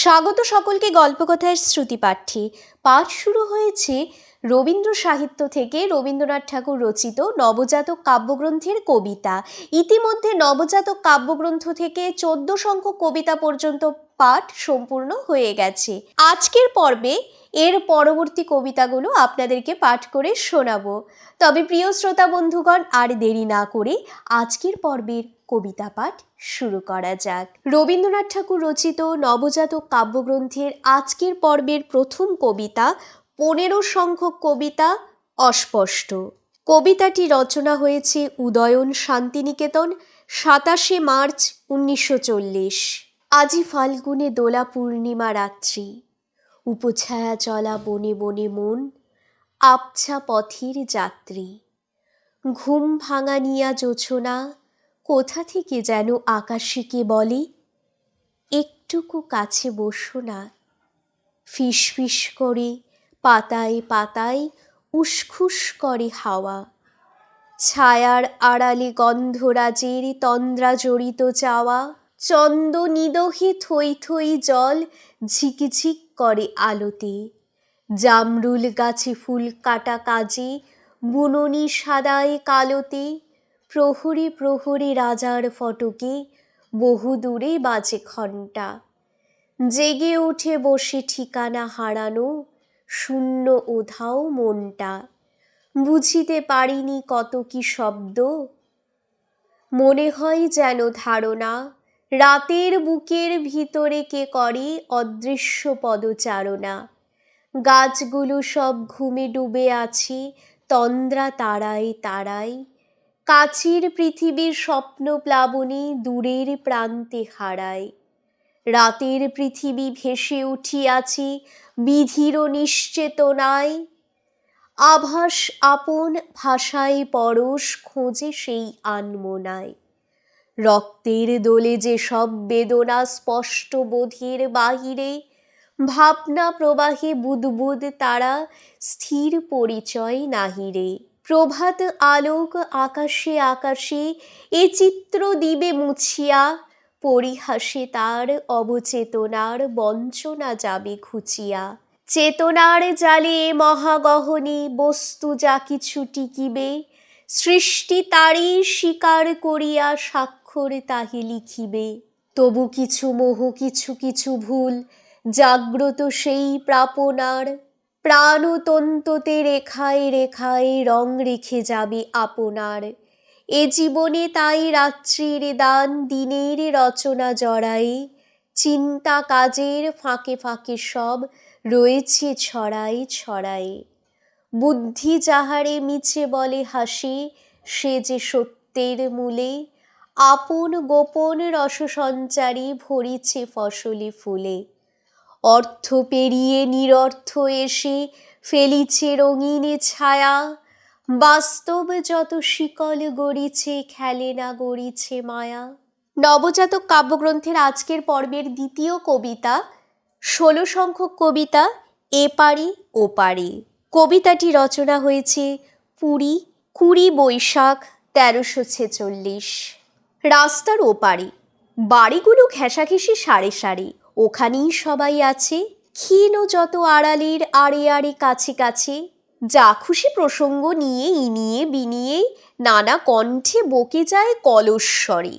স্বাগত সকলকে গল্পকথার শ্রুতিপাঠ্যে পাঠ শুরু হয়েছে রবীন্দ্র সাহিত্য থেকে রবীন্দ্রনাথ ঠাকুর রচিত নবজাতক কাব্যগ্রন্থের কবিতা। ইতিমধ্যে নবজাতক কাব্যগ্রন্থ থেকে চোদ্দ সংখ্যক কবিতা পর্যন্ত পাঠ সম্পূর্ণ হয়ে গেছে। আজকের পর্বে এর পরবর্তী কবিতাগুলো আপনাদেরকে পাঠ করে শোনাবো। তবে প্রিয় শ্রোতা বন্ধুগণ, আর দেরি না করে আজকের পর্বের কবিতা পাঠ শুরু করা যাক। রবীন্দ্রনাথ ঠাকুর রচিত নবজাতক কাব্যগ্রন্থের আজকের পর্বের প্রথম কবিতা, পনেরো সংখ্যক কবিতা, অস্পষ্ট। কবিতাটি রচনা হয়েছে উদয়ন শান্তিনিকেতন, সাতাশে মার্চ উনিশশো চল্লিশ। আজি ফাল্গুনে দোলা পূর্ণিমা রাত্রি। উপছায়া চলা বনে বনে মন, আবছা পথের যাত্রী। ঘুম ভাঙানিয়া জোছনা কোথা থেকে যেন আকাশিকে বলে, একটুকু কাছে বসো না। ফিস ফিস করে, পাতায় পাতায়, উসখুস করে হাওয়া। ছায়ার আড়ালে গন্ধরাজের তন্দ্রা জড়িত চাওয়া। চন্দ নিদহে থই থই জল ঝিকঝিক করে আলোতে। জামরুল গাছে ফুল কাটা কাজে, বুননি সাদায় কালোতে। প্রহরে প্রহরে রাজার ফটকে, বহু দূরে বাজে ঘণ্টা। জেগে উঠে বসে ঠিকানা হারানো, শূন্য ওধাও মনটা। বুঝিতে পারিনি কত কি শব্দ। মনে হয় যেন ধারণা, রাতের বুকের ভিতরে কে করে অদৃশ্য পদচারণা। গাছগুলো সব ঘুমে ডুবে আছে, তন্দ্রা তারায় তারায়। কাছের পৃথিবীর স্বপ্ন প্লাবনী দূরের প্রান্তে হারায়। রাতের পৃথিবী ভেসে উঠিয়াছে বিধির নিশ্চেতনায়। আভাস আপন ভাষায় পরশ খোঁজে সেই আনমনায়। রক্তের দোলে যে সব বেদনা স্পষ্ট বোধের বাহিরে, ভাবনা প্রবাহে বুদবুদ তারা স্থির পরিচয় নাহিরে। প্রভাত আলোক আকাশে আকাশে, এ চিত্র দিবে মুছিয়া, পরিহাসে তার অবচেতনার বঞ্চনা যাবে খুচিয়া। চেতনার জালে মহাগহনে বস্তু যা কিছু টিকিবে, সৃষ্টি তারই স্বীকার করিয়া স্বাক্ষর তাহে লিখিবে। তবু কিছু মোহ, কিছু কিছু ভুল, জাগ্রত সেই প্রাপনার প্রাণতন্ততে রেখায় রেখায় রং রেখে যাবে আপনার। এ জীবনে তাই রাত্রির দান, দিনের রচনা জড়াই। চিন্তা কাজের ফাঁকে ফাঁকে সব রয়েছে ছড়াই ছড়াই। বুদ্ধি যাহারে মিছে বলে হাসি, সে যে সত্যের মূলে। আপন গোপন রস রসসঞ্চারী ভরিছে ফসলি ফুলে। অর্থ পেরিয়ে নিরর্থ এসে ফেলিছে রঙিনে ছায়া। বাস্তব যত শিকল গড়িছে, খেলে না গড়িছে মায়া। নবজাতক কাব্যগ্রন্থের আজকের পর্বের দ্বিতীয় কবিতা, ষোলো সংখ্যক কবিতা, এ পারি, ও পারি। কবিতাটি রচনা হয়েছে পুরী, কুড়ি বৈশাখ, তেরোশো ছেচল্লিশ। রাস্তার ওপারে, বাড়িগুলো ঘেঁষাঘেঁষি সারে সারে ওখানেই সবাই আছে, ক্ষীণ যত আড়ালের আড়ে আড়ে কাছে কাছে। যা খুশি প্রসঙ্গ নিয়ে, ইনিয়ে বিনিয়ে নানা কণ্ঠে বকে যায় কলস্বরে।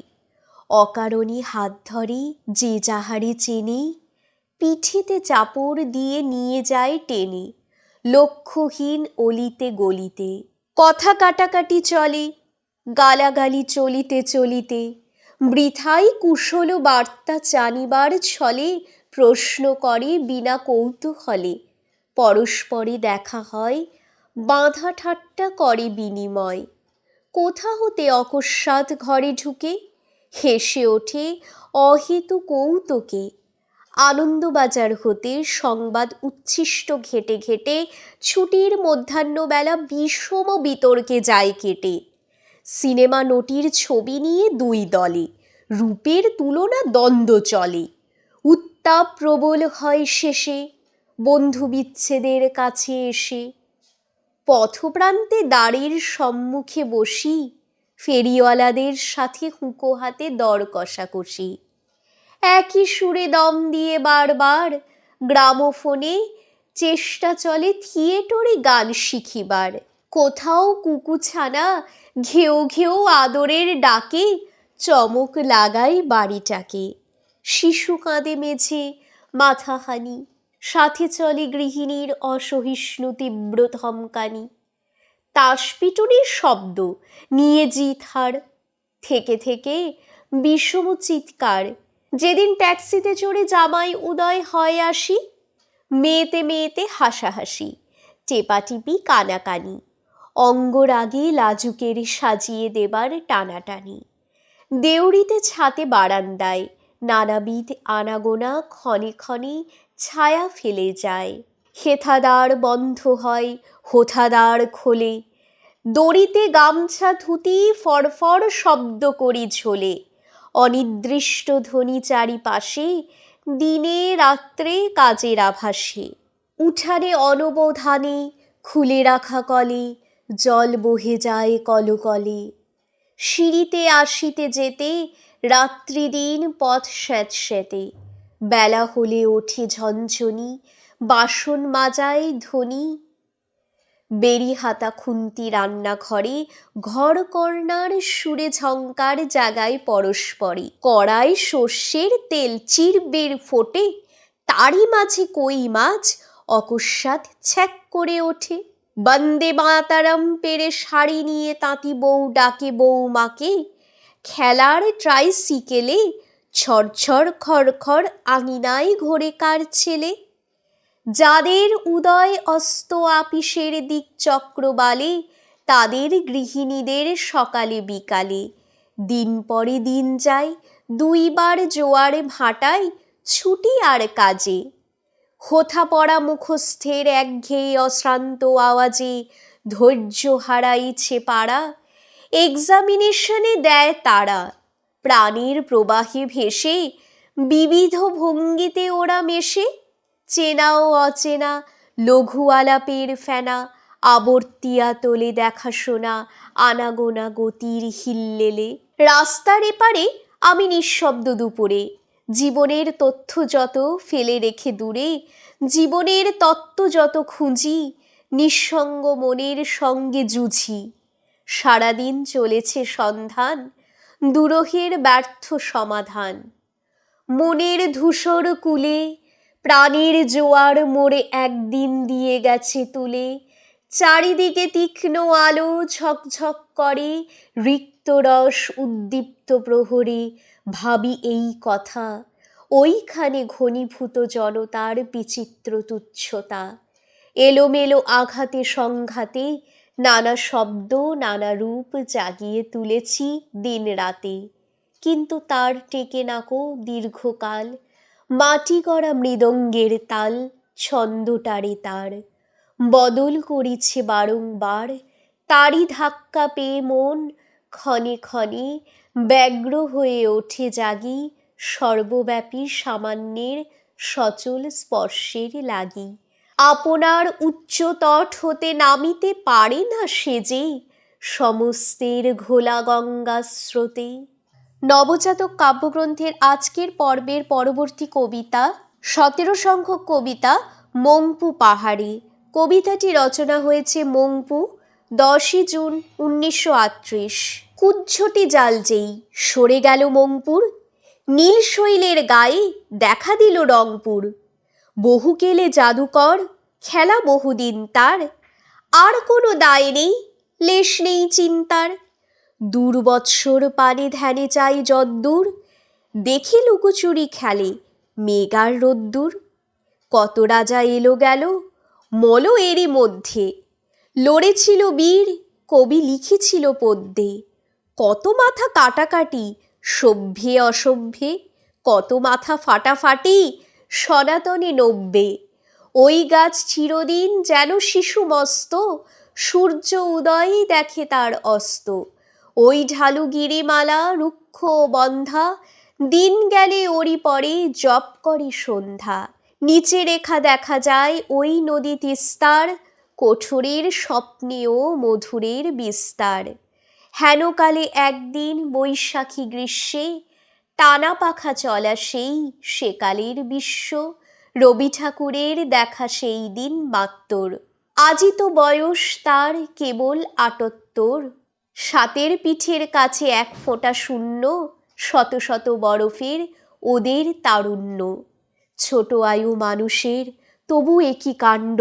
অকারণে হাত ধরে যে যাহারে চেনে, পিঠেতে চাপড় দিয়ে নিয়ে যায় টেনে, লক্ষ্যহীন অলিতে গলিতে। কথা কাটাকাটি চলে, গালাগালি চলিতে চলিতে। বৃথাই কুশল বার্তা জানিবার ছলে, প্রশ্ন করে বিনা কৌতূহলে। পরস্পরে দেখা হয়, বাঁধা ঠাট্টা করে বিনিময়। কোথা হতে অকস্মাৎ ঘরে ঢুকে, হেসে ওঠে অহেতু কৌতুকে। আনন্দবাজার হতে সংবাদ উচ্ছিষ্ট ঘেটে ঘেটে, ছুটির মধ্যাহ্নবেলা বিষম বিতর্কে যায় কেটে। সিনেমা নোটির ছবি নিয়ে দুই দলে রূপের তুলনা দ্বন্দ্ব চলে। উত্তাপ প্রবল হয় শেষে বন্ধু বিচ্ছেদের কাছে এসে। পথপ্রান্তে দ্বারের সম্মুখে বসি, ফেরিওয়ালাদের সাথে হুঁকো হাতে দর কষাকষি। একই সুরে দম দিয়ে বারবার, গ্রামোফোনে চেষ্টা চলে থিয়েটরে গান শিখিবার। কোথাও কুকুছানা ঘেউ ঘেউ আদরের ডাকে চমক লাগাই বাড়িটাকে। শিশু কাঁদে মেঝে, মাথাহানি, সাথে চলে গৃহিণীর অসহিষ্ণু তীব্র ধমকানি। তাসপিটুনির শব্দ নিয়ে জিত হার। থেকে থেকে বিষম চিৎকার, যেদিন ট্যাক্সিতে চড়ে জামাই উদয় হয় আসি, মেয়েতে মেয়েতে হাসাহাসি টেপাটিপি কানাকানি। অঙ্গরাগে লাজুকের সাজিয়ে দেবার টানাটানি। দেউড়িতে ছাতে বারান্দায় নানাবিধ আনাগোনা ক্ষণে ক্ষণে ছায়া ফেলে যায়। হেথাদার বন্ধ হয় হোথাদার খোলে। দড়িতে গামছা ধুতি ফরফর শব্দ করি ঝোলে। অনির্দিষ্ট ধ্বনি চারিপাশে দিনে রাত্রে কাজের আভাসে। উঠানে অনবধানে খুলে রাখা কলে জল বহে যায় কলকলে। সিঁড়িতে আসিতে যেতে রাত্রি দিন পথ স্যাঁতস্যাঁতে বেলা হলে ওঠে ঝনঝনি, বাসন মাজায় ধ্বনি। বেরি হাতা খুন্তি রান্নাঘরে ঘর কর্নার সুরে ঝঙ্কার জাগায় পরস্পরে। কড়াই সর্ষের তেল চিরবের ফোটে, তারই মাঝে কই মাছ, অকস্মাৎ ছ্যাক করে ওঠে। বন্দে মাতারম, পেরে শাড়ি নিয়ে তাঁতি বউ ডাকে বউমাকে। খেলার ট্রাই ট্রাইসিকেলে ছড়ছড় খড়খড় আঙিনায় ঘোরে কার ছেলে। যাদের উদয় অস্ত আপিসের দিক চক্রবালে তাদের গৃহিণীদের সকালে বিকালে। দিন পরে দিন যায়, দুইবার জোয়ার ভাটায়, ছুটি আর কাজে। হোথা পড়া মুখস্থের একঘেয়ে অশ্রান্ত আওয়াজে ধৈর্য হারাইছে পাড়া। এক্সামিনেশনে দেয় তারা। প্রাণের প্রবাহে ভেসে বিবিধ ভঙ্গিতে ওরা মেশে। চেনা ও অচেনা লঘু আলাপের ফেনা, আবর্তিয়া তোলে দেখাশোনা, আনাগোনা গতির হিল্লেলে। রাস্তার এপারে আমি নিঃশব্দ দুপুরে জীবনের তথ্য যত ফেলে রেখে দূরে, জীবনের তত্ত্ব যত খুঁজি, নিঃসঙ্গ মনের সঙ্গে জুঝি সারাদিন চলেছে সন্ধান, দুরহের ব্যর্থ সমাধান। মনের ধূসর কুলে, প্রাণের জোয়ার মোড়ে একদিন দিয়ে গেছে তুলে। চারিদিকে তীক্ষ্ণ আলো ঝকঝক করে রিক্ত রস উদ্দীপ্ত প্রহরে ভাবি এই কথা। ওইখানে ঘনীভূত জনতার বিচিত্র তুচ্ছতা। এলোমেলো আঘাতে সংঘাতে নানা শব্দ, নানা রূপ জাগিয়ে তুলেছি দিন রাতে কিন্তু তার টেকে নাকো দীর্ঘকাল। মাটি করা মৃদঙ্গের তাল ছন্দটারে তার। বদল করিছে বারংবার। তারই ধাক্কা পেয়ে মন ক্ষণে ক্ষণে ব্যগ্র হয়ে ওঠে জাগি, সর্বব্যাপী সামান্যের সচল স্পর্শের লাগি। আপনার উচ্চ তট হতে নামিতে পারে না সে যে সমস্তের ঘোলা গঙ্গা স্রোতে। নবজাতক কাব্যগ্রন্থের আজকের পর্বের পরবর্তী কবিতা, সতেরো সংখ্যক কবিতা, মংপু পাহাড়ে। কবিতাটি রচনা হয়েছে মংপু, দশই জুন উনিশশো আটত্রিশ। কুজ্ঝটি জাল যেই সরে গেল মংপুর নীল শৈলের গায়ে দেখা দিল রংপুর। বহু কেলে জাদুকর, খেলা বহুদিন তার। আর কোনো দায় নেই, লেশ নেই চিন্তার। দূর বৎসর পানে ধ্যানে চাই যদ্দূর, দেখি লুকোচুরি খেলে মেঘার রোদ্দুর। কত রাজা এলো গেল মল এরই মধ্যে। লড়েছিল বীর, কবি লিখেছিল পদ্যে। কত মাথা কাটাকাটি, সভ্যে অসভ্যে, কত মাথা ফাটাফাটি, সনাতনে নব্বে ওই গাছ চিরদিন যেন শিশু মস্ত, সূর্য উদয়ই দেখে তার অস্ত। ওই ঢালু গিরিমালা, রুক্ষ বন্ধা, দিন গেলে ওরি পরে জপ করে সন্ধ্যা। নিচে রেখা দেখা যায় ওই নদী তিস্তার কঠোরের স্বপ্নেও মধুরের বিস্তার। হেনকালে একদিন বৈশাখী গ্রীষ্মে টানা পাখা চলা সেই সেকালের বিশ্ব। রবি ঠাকুরের দেখা সেই দিন মাত্তর আজই তো বয়স তার কেবল আটত্তর। সাতের পিঠের কাছে এক ফোঁটা শূন্য, শত শত বরফের ওদের তারুণ্য। ছোট আয়ু মানুষের তবু একই কাণ্ড?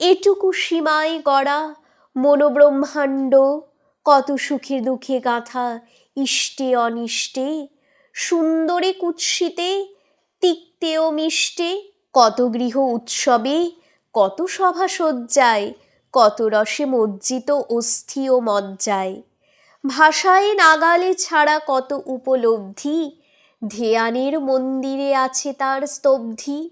এটুকু সীমায় গড়া মনোব্রহ্মাণ্ড। কত সুখে দুঃখে গাঁথা ইষ্টে অনিষ্টে, সুন্দরে কুৎসিতে তিক্তে ও মিষ্টে, কত গৃহ উৎসবে, কত সভা সজ্জায়, কত রসে মজ্জিত অস্থি ও মজ্জায়। ভাষায় নাগালে ছাড়া কত উপলব্ধি, ধ্যানের মন্দিরে আছে তার স্তব্ধি।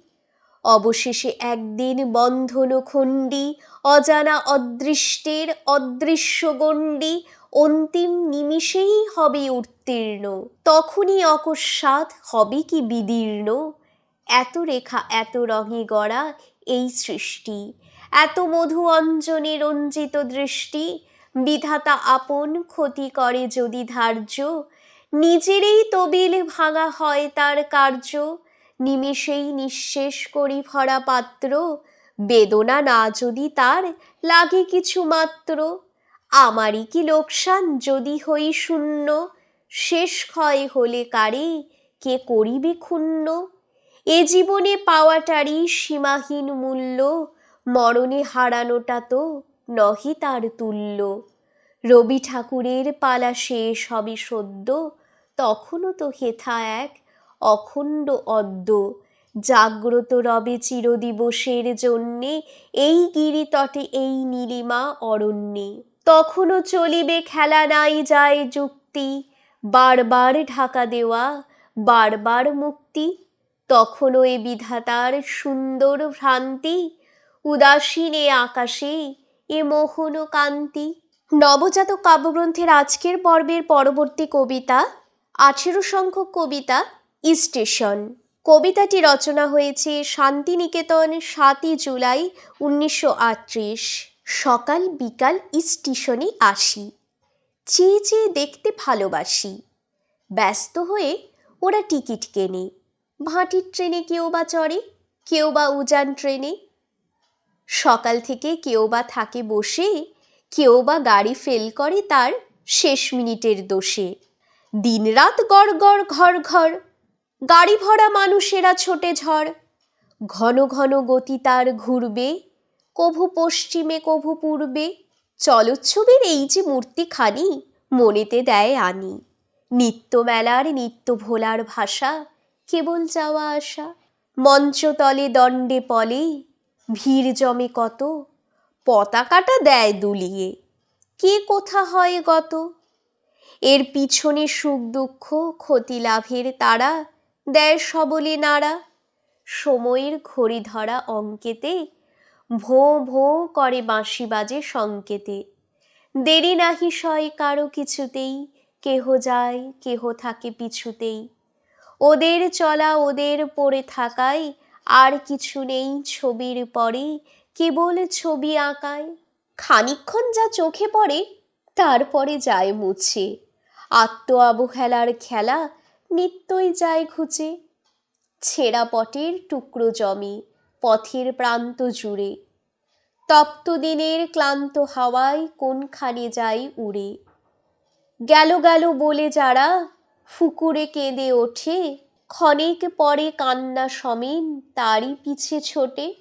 অবশেষে একদিন বন্ধন খণ্ডি অজানা অদৃষ্টের অদৃশ্য গণ্ডি অন্তিম নিমিষেই হবে উত্তীর্ণ। তখনই অকস্মাৎ হবে কি বিদীর্ণ? এত রেখা, এত রঙে গড়া এই সৃষ্টি, এত মধু অঞ্জনে রঞ্জিত দৃষ্টি, বিধাতা আপন ক্ষতি করে যদি ধার্য, নিজেরই তবিল ভাঙা হয় তার কার্য, নিমেষেই নিঃশেষ করি ভরা পাত্র বেদনা না যদি তার লাগে কিছু মাত্র। আমারই কি লোকসান যদি হই শূন্য? শেষ ক্ষয় হলে কারে? কে করিবে ক্ষুণ্ণ? এ জীবনে পাওয়াটারই সীমাহীন মূল্য। মরণে হারানোটা তো নহি তার তুল্য। রবি ঠাকুরের পালা শেষ হবে সদ্য, তখনও তো হেথা এক অখণ্ড অদ্য। জাগ্রত রবে চিরদিবসের জন্যে, এই গিরিতটে, এই নীলিমা অরণ্যে। তখনও চলিবে খেলা নাই যায় যুক্তি, বারবার ঢাকা দেওয়া, বারবার মুক্তি। তখনও এ বিধাতার সুন্দর ভ্রান্তি, উদাসীনে আকাশে এ মোহন কান্তি। নবজাত কাব্যগ্রন্থের আজকের পর্বের পরবর্তী কবিতা, আঠেরো সংখ্যক কবিতা, স্টেশন। কবিতাটি রচনা হয়েছে শান্তিনিকেতন সাতই জুলাই উনিশশো আটত্রিশ। সকাল বিকাল স্টেশনে আসি। চেয়ে চেয়ে দেখতে ভালোবাসি। ব্যস্ত হয়ে ওরা টিকিট কেনে। ভাঁটির ট্রেনে কেউ বা চড়ে, কেউ বা উজান ট্রেনে। সকাল থেকে কেউ বা থাকে বসে, কেউ বা গাড়ি ফেল করে তার শেষ মিনিটের দোষে। দিনরাত গড় গড় ঘর ঘর গাড়ি ভরা মানুষেরা ছোটে ঝড়। ঘন ঘন গতি তার ঘুরবে, কভু পশ্চিমে কভু পূর্বে। চলচ্ছবির এই যে মূর্তিখানি মনেতে দেয় আনি। নিত্যমেলার নিত্য ভোলার ভাষা, কেবল যাওয়া আসা। মঞ্চতলে দণ্ডে পলে, ভিড় জমে কত, পতাকাটা দেয় দুলিয়ে। কে কোথা হয় গত? এর পিছনে সুখ দুঃখ, ক্ষতি লাভের তারা। দেয় সবলে নাড়া। সময়ের ঘড়ি ধরা অঙ্কেতে ভোঁ ভোঁ করে বাঁশি বাজে সংকেতে। দেরি নাহি সয় কারও কিছুতেই, কেহ যায়, কেহ থাকে পিছুতেই। ওদের চলা ওদের পড়ে থাকায়, আর কিছু নেই ছবির পরে, কেবল ছবি আঁকায়। খানিক্ষণ যা চোখে পড়ে, তারপরে যায় মুছে। আত্ম অবহেলার খেলা নিত্যই যায় ঘুচে ছেঁড়া পটের টুকরো জমে, পথের প্রান্ত জুড়ে। তপ্ত দিনের ক্লান্ত হাওয়ায় কোনখানে যাই উড়ে। গেল গেল বলে যারা, ফুকুরে কেঁদে ওঠে। ক্ষণেক পরে কান্না সমেন, তারই পিছে ছোটে।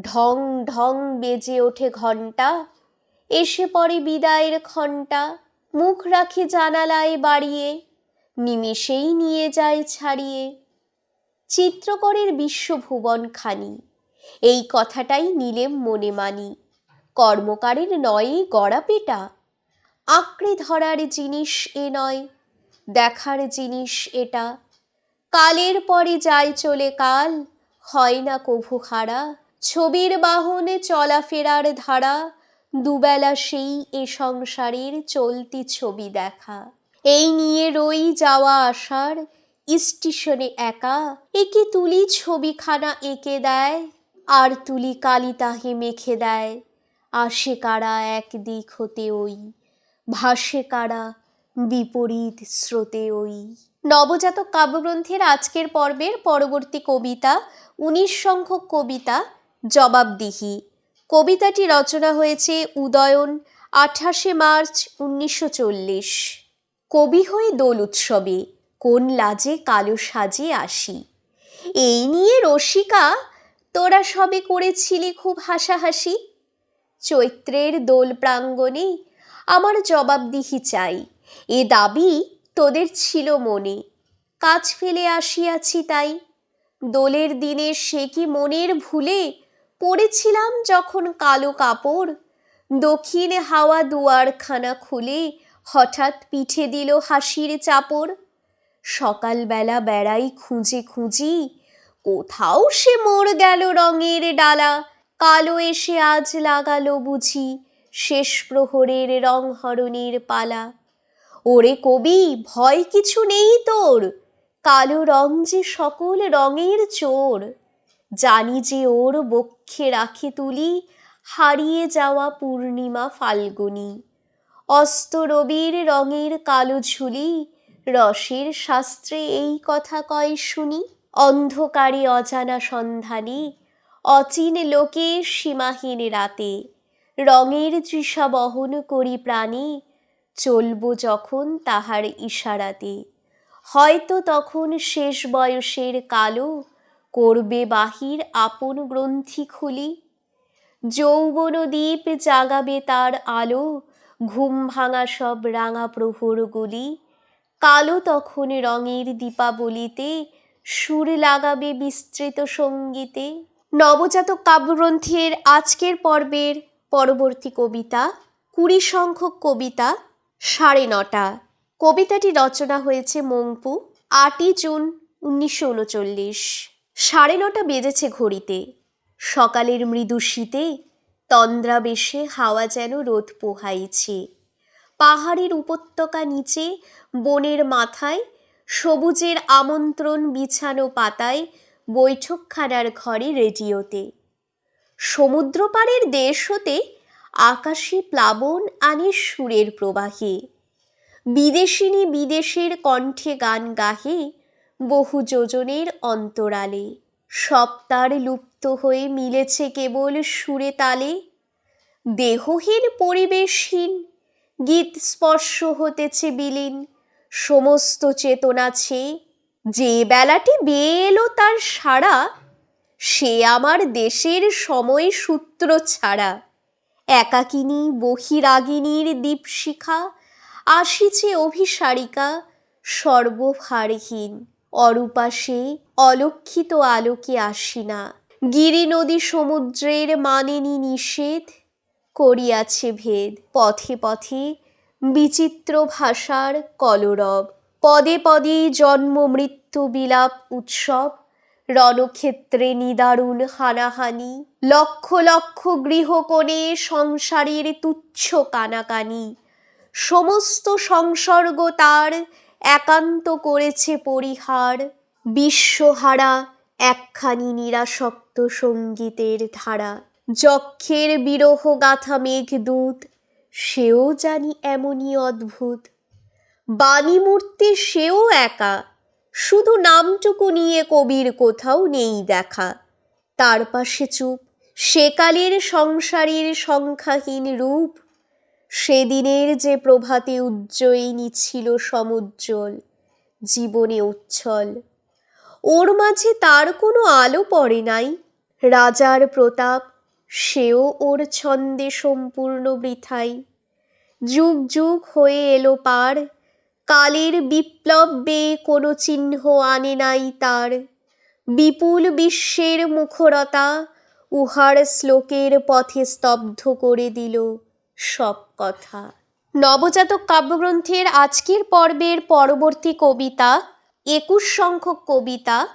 ঢং ঢং বেজে ওঠে ঘণ্টা। এসে পড়ে বিদায়ের ঘণ্টা। মুখ রাখি জানালায় বাড়িয়ে। নিমেষেই নিয়ে যায় ছাড়িয়ে। চিত্রকরের বিশ্বভুবন খানি। এই কথাটাই নিলেম মনে মানি। কর্মকারের নয়ে গড়া পেটা। আঁকড়ে ধরার জিনিস এ নয়, দেখার জিনিস এটা। কালের পরে যায় চলে কাল, হয় না কভু হারা ছবির বাহনে চলাফেরার ধারা, দুবেলা সেই এ সংসারের চলতি ছবি দেখা। এই নিয়ে রই যাওয়া আসার স্টেশনে একা, একে তুলি ছবিখানা এঁকে দেয়, আর তুলি কালি তাহে মেখে দেয়। আসে কারা এক দিক হতে ওই, ভাসে কারা বিপরীত স্রোতে ওই। নবজাতক কাব্যগ্রন্থের আজকের পর্বের পরবর্তী কবিতা, উনিশ সংখ্যক কবিতা, জবাবদিহি। কবিতাটি রচনা হয়েছে উদয়ন, আঠাশে মার্চ, উনিশশো চল্লিশ। কবি হয়ে দোল উৎসবে কোন লাজে কালো সাজে আসি। এই নিয়ে রসিকা, তোরা সবে করেছিলি খুব হাসাহাসি। চৈত্রের দোল প্রাঙ্গণে আমার জবাবদিহি চাই। এ দাবি তোদের ছিল মনে। কাজ ফেলে আসিয়াছি তাই। দোলের দিনে সে কি মনের ভুলে পড়েছিলাম যখন কালো কাপড়? দক্ষিণ হাওয়া দুয়ারখানা খুলে হঠাৎ পিঠে দিল হাসির চাপড়। সকালবেলা বেড়াই খুঁজে খুঁজি, কোথাও সে মোর গেল রঙের ডালা, কালো এসে আজ লাগালো বুঝি শেষ প্রহরের রং হরণের পালা। ওরে কবি, ভয় কিছু নেই তোর, কালো রং যে সকল রঙের চোর। জানি যে ওর বক্ষে রাখে তুলি, হারিয়ে যাওয়া পূর্ণিমা ফাল্গুনি। অস্ত রবির রঙের কালো ঝুলি, রসের শাস্ত্রে এই কথা কয় শুনি। অন্ধকারে অজানা সন্ধানে, অচিন লোকে সীমাহীন রাতে, রঙের তৃষা বহন করি প্রাণে, চলব যখন তাহার ইশারাতে। হয়তো তখন শেষ বয়সের কালো, করবে বাহির আপন গ্রন্থি খুলি। যৌবন দ্বীপ জাগাবে তার আলো ঘুম ভাঙা সব রাঙা প্রহরগুলি কালো তখন রঙের দীপাবলিতে সুর লাগাবে বিস্তৃত সঙ্গীতে। নবজাতক কাব্যগ্রন্থের আজকের পর্বের পরবর্তী কবিতা, কুড়ি সংখ্যক কবিতা, সাড়ে নটা। কবিতাটি রচনা হয়েছে মংপু আটই জুন উনিশশো উনচল্লিশ। সাড়ে নটা বেজেছে ঘড়িতে। সকালের মৃদু শীতে তন্দ্রা বেশে হাওয়া যেন রোদ পোহাইছে। পাহাড়ের উপত্যকা নিচে, বনের মাথায়, সবুজের আমন্ত্রণ বিছানো পাতায় বৈঠকখানার ঘরে রেডিওতে। সমুদ্র পাড়ের দেশ হতে আকাশে প্লাবন আনে সুরের প্রবাহে। বিদেশিনী বিদেশের কণ্ঠে গান গাহে বহু যোজনের অন্তরালে। সপ্তার লুপ্ত হয়ে মিলেছে কেবল সুরে তালে। দেহহীন পরিবেশহীন, গীত স্পর্শ হতেছে বিলীন। সমস্ত চেতনা ছে, যে বেলাটি বেয়ে এলো তার সারা সে আমার দেশের সময় সূত্র ছাড়া। একাকিনী বহিরাগিনীর দীপশিখা, আসিছে অভিসারিকা, সর্বভারহীন। অরূপা সে অলক্ষিত আলোকে আসি না গিরি নদী সমুদ্রের মানেনি নিষেধ করিয়াছে ভেদ। পথে পথে বিচিত্র ভাষার কলরব। পদে পদে জন্ম মৃত্যু বিলাপ উৎসব। রণক্ষেত্রে নিদারুণ হানাহানি। লক্ষ লক্ষ গৃহকোণে সংসারের তুচ্ছ কানাকানি। সমস্ত সংসর্গ তার একান্ত করেছে পরিহার। বিশ্বহারা একখানি নিরাসক্ত সঙ্গীতের ধারা। যক্ষের বিরহ গাথা মেঘদূত সেও জানি এমনই অদ্ভুত। বাণীমূর্তি সেও একা, শুধু নামটুকু নিয়ে কবির কোথাও নেই দেখা। তার পাশে চুপ সেকালের সংসারের সংখ্যাহীন রূপ। সেদিনের যে প্রভাতে উজ্জয়িনী ছিল সমুজ্জ্বল, জীবনে উচ্ছল। ওর মাঝে তার কোনো আলো পড়ে নাই। রাজার প্রতাপ, সেও ওর ছন্দে সম্পূর্ণ বৃথাই। যুগ যুগ হয়ে এলো পার, কালের বিপ্লব বেয়ে কোনো চিহ্ন আনে নাই তার। বিপুল বিশ্বের মুখরতা উহার শ্লোকের পথে স্তব্ধ করে দিল সব কথা। নবজাতক কাব্যগ্রন্থের আজকের পর্বের পরবর্তী কবিতা একুশ সংখ্যক কবিতা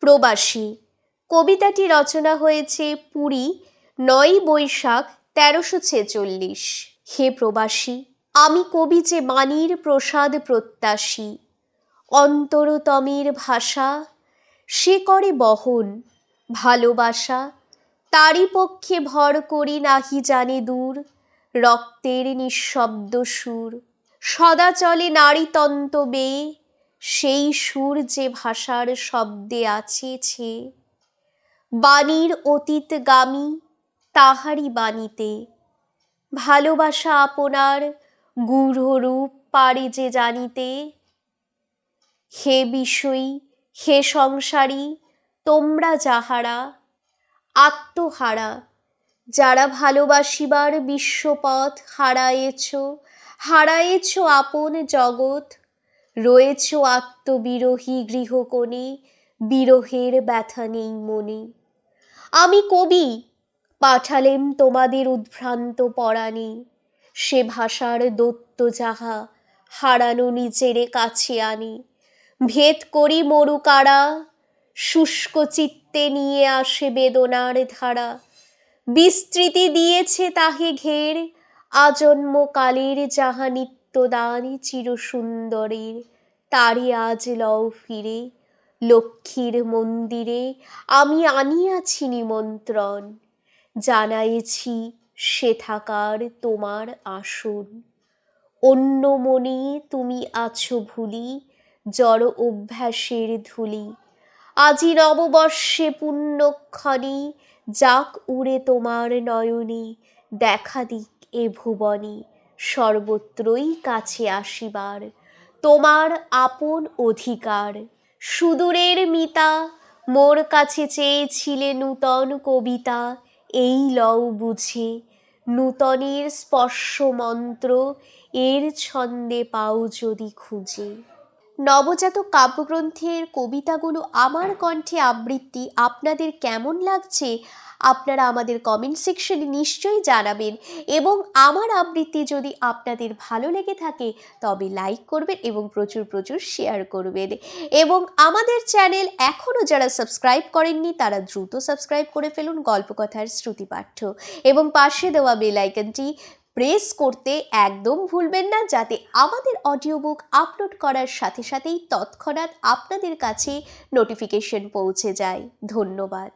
প্রবাসী। কবিতাটি রচনা হয়েছে পুরী, নয় বৈশাখ, তেরোশো ছেচল্লিশ। হে প্রবাসী, আমি কবি যে বাণীর প্রসাদ প্রত্যাশী। অন্তরতমের ভাষা, সে করে বহন, ভালোবাসা। তারই পক্ষে ভর করি নাহি জানে দূর, রক্তের নিঃশব্দ সুর। সদা চলে নারীতন্ত বেয়ে সেই সুর যে ভাষার শব্দে আছে ছে। বাণীর অতীত গামী তাহারই বাণীতে। ভালোবাসা আপনার গূঢ় রূপ পারে যে জানিতে। হে বিষয়ী, হে সংসারী, তোমরা যাহারা, আত্মহারা, যারা ভালোবাসিবার বিশ্বপথ হারায়েছ হারায়েছ আপন জগৎ রয়েছ আত্মবিরোহী গৃহকোণে, বিরহের ব্যথা নেই মনে। আমি কবি, পাঠালেম তোমাদের উদ্ভ্রান্ত পরাণে। সে ভাষার দত্ত যাহা হারানো নিজেরে কাছে আনে। ভেদ করি মরুকারা শুষ্ক চিত্তে নিয়ে আসে বেদনার ধারা। বিস্তৃতি দিয়েছে তাহে ঘের আজন্ম কালের যাহা নিত্যদান চিরসুন্দরের তারে আজ লও ফিরে, লক্ষ্মীর মন্দিরে আমি আনিয়াছি নিমন্ত্রণ, জানাইছি সে থাকার তোমার আসন। অন্য মনে তুমি আছো ভুলি, জড় অভ্যাসের ধুলি, আজি নববর্ষে পুণ্যক্ষণে যাক উড়ে তোমার নয়নে, দেখা দিক এ ভুবনে। সর্বত্রই কাছে আসিবার, তোমার আপন অধিকার। সুদূরের মিতা, মোর কাছে চেয়েছিলে নূতন কবিতা, এই লও বুঝে, নূতনের স্পর্শ মন্ত্র এর ছন্দে পাও যদি খুঁজে। নবজাত কাব্যগ্রন্থের কবিতাগুলো আমার কণ্ঠে আবৃত্তি, আপনাদের কেমন লাগছে? আপনারা আমাদের কমেন্ট সেকশনে নিশ্চয়ই জানাবেন এবং আমার আবৃত্তি যদি আপনাদের ভালো লেগে থাকে, তবে লাইক করবেন এবং প্রচুর প্রচুর শেয়ার করবেন। এবং আমাদের চ্যানেল এখনও যারা সাবস্ক্রাইব করেননি, তারা দ্রুত সাবস্ক্রাইব করে ফেলুন গল্পকথার শ্রুতিপাঠ্য। এবং পাশে দেওয়া বেল আইকনটি প্রেস করতে একদম ভুলবেন না, যাতে আমাদের অডিও বুক আপলোড করার সাথে সাথেই তৎক্ষণাৎ আপনাদের কাছে নোটিফিকেশন পৌঁছে যায়। ধন্যবাদ।